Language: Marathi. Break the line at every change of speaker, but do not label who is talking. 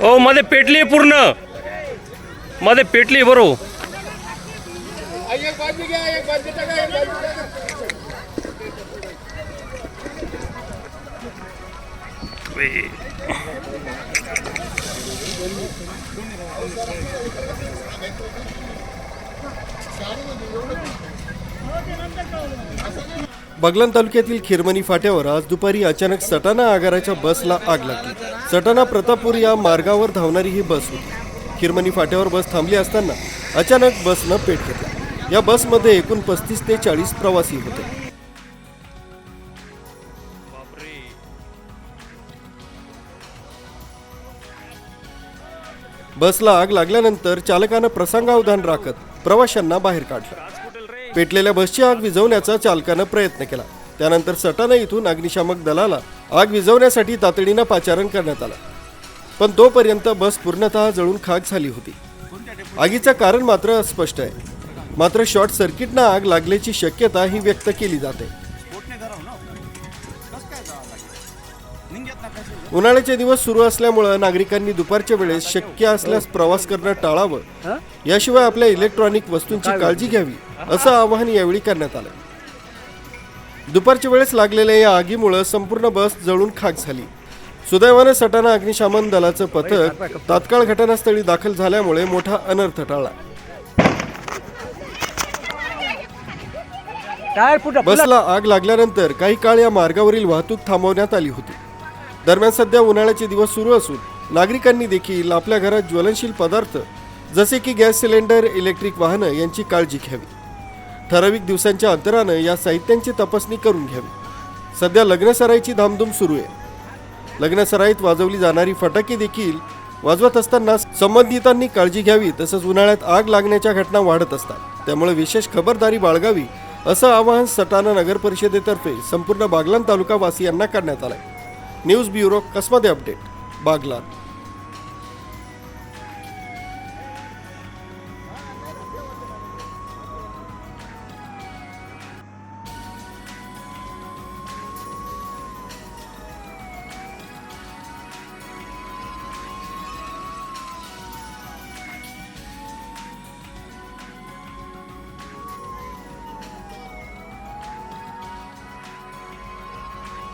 ओ मध्ये पेटली पूर्ण मध्ये पेटली बरोबर
एक बाजू
बगलान तालुक्यातील खिरमणी फाट्यावर आज दुपारी अचानक सटाणा आगाराच्या बसला आग लागली. सटाणा प्रतापपूर या मार्गावर धावणारी ही बस होती. खिरमणी फाट्यावर बस थांबली असताना अचानक बसनं पेट घेतला. या बसमध्ये एकूण पस्तीस ते चाळीस प्रवासी होते. बसला आग लागल्यानंतर चालकानं प्रसंगावधान राखत प्रवाशांना बाहेर काढलं. पेटलेल्या बसची आग विझवण्याचा चालकानं प्रयत्न केला. त्यानंतर सटाणा इथून अग्निशामक दलाला आग विझवण्यासाठी तातडीनं पाचारण करण्यात आलं. पण तोपर्यंत बस पूर्णतः जळून खाक झाली होती. आगीचं कारण मात्र स्पष्ट आहे. मात्र शॉर्ट सर्किटनं आग लागल्याची शक्यता ही व्यक्त केली जाते. उन्हाळ्याचे दिवस सुरू असल्यामुळं नागरिकांनी दुपारच्या वेळेस शक्य असल्यास प्रवास करणं टाळावं. याशिवाय आपल्या इलेक्ट्रॉनिक वस्तूंची काळजी घ्यावी असं आवाहन यावेळी करण्यात आलं. दुपारच्या वेळेस लागलेल्या या आगीमुळं संपूर्ण बस जळून खाक झाली. सुदैवानं सटाणा अग्निशमन दलाचं पथक तात्काळ घटनास्थळी दाखल झाल्यामुळे मोठा अनर्थ टाळला. बसला आग लागल्यानंतर काही काळ या मार्गावरील वाहतूक थांबवण्यात आली होती. दरम्यान सध्या उन्हाळ्याचे दिवस सुरू असून नागरिकांनी देखील आपल्या घरात ज्वलनशील पदार्थ जसे की गॅस सिलेंडर इलेक्ट्रिक वाहनं यांची काळजी घ्यावी. ठराविक दिवसांच्या अंतरानं या साहित्यांची तपासणी करून घ्यावी. सध्या लग्नसराईची धामधूम सुरू आहे. लग्नसराईत वाजवली जाणारी फटाके देखील वाजवत असताना संबंधितांनी काळजी घ्यावी तसंच उन्हाळ्यात आग लागण्याच्या घटना वाढत असतात. त्यामुळे विशेष खबरदारी बाळगावी असं आवाहन सटाणा नगर परिषदेतर्फे संपूर्ण बागलान तालुका वासियांना करण्यात आलंय. न्यूज ब्युरो कसमध्ये अपडेट? बागलान